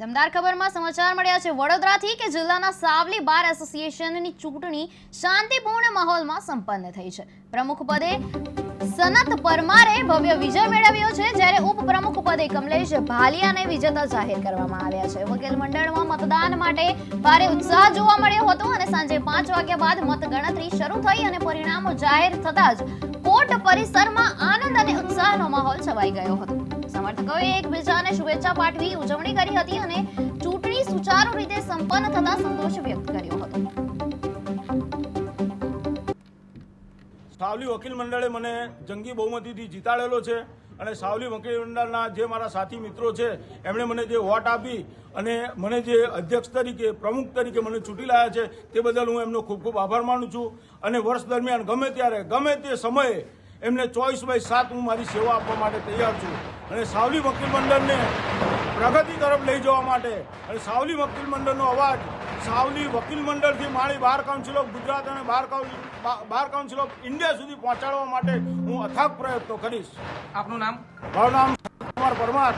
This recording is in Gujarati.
દમદાર ખબરમાં સમાચાર મળ્યા છે. વડોદરાથી કે જિલ્લાના સાવલી બાર એસોસિએશનની ચૂંટણી શાંતિપૂર્ણ માહોલમાં સંપન્ન થઈ છે. પ્રમુખ પદે સનત પરમારે ભવ્ય વિજય મેળવ્યો છે, જ્યારે ઉપપ્રમુખ પદે કમલેશ ભાલિયાને વિજેતા જાહેર કરવામાં આવ્યા છે. વકીલ મંડળમાં મતદાન માટે ભારે ઉત્સાહ જોવા મળ્યો હતો અને સાંજે પાંચ વાગ્યા બાદ મતગણતરી શરૂ થઈ અને પરિણામો જાહેર થતાં જ કોર્ટ પરિસરમાં આનંદ અને ઉત્સાહનો માહોલ છવાઈ ગયો હતો. સમર્થકોએ એકબીજાને શુભેચ્છા પાઠવી, ઉજવણી કરી હતી અને ચૂંટણી સુચારુ રીતે સંપન્ન થતા સંતોષ વ્યક્ત કર્યો હતો. સાવલી વકીલ મંડળે મને જંગી બહુમતીથી જીતાડેલો છે અને સાવલી વકીલ મંડળના જે મારા સાથી મિત્રો છે, એમણે મને જે વોટ આપી અને મને જે અધ્યક્ષ તરીકે, પ્રમુખ તરીકે મને ચૂંટી લાયા છે, તે બદલ હું એમનો ખૂબ ખૂબ આભાર માનું છું. અને વર્ષ દરમિયાન ગમે ત્યારે, ગમે તે સમયે એમને ચોવીસ બાય સાત હું મારી સેવા આપવા માટે તૈયાર છું. અને સાવલી વકીલ મંડળને પ્રગતિ તરફ લઈ જવા માટે અને સાવલી વકીલ મંડળનો અવાજ સાવલી વકીલ મંડળથી માળી બાર કાઉન્સિલ ઓફ ગુજરાત અને bar council bar council of India સુધી પહોંચાડવા માટે હું અથાગ પ્રયત્નો કરીશ. આપનું નામ? મારું નામ કુમાર પરમાર.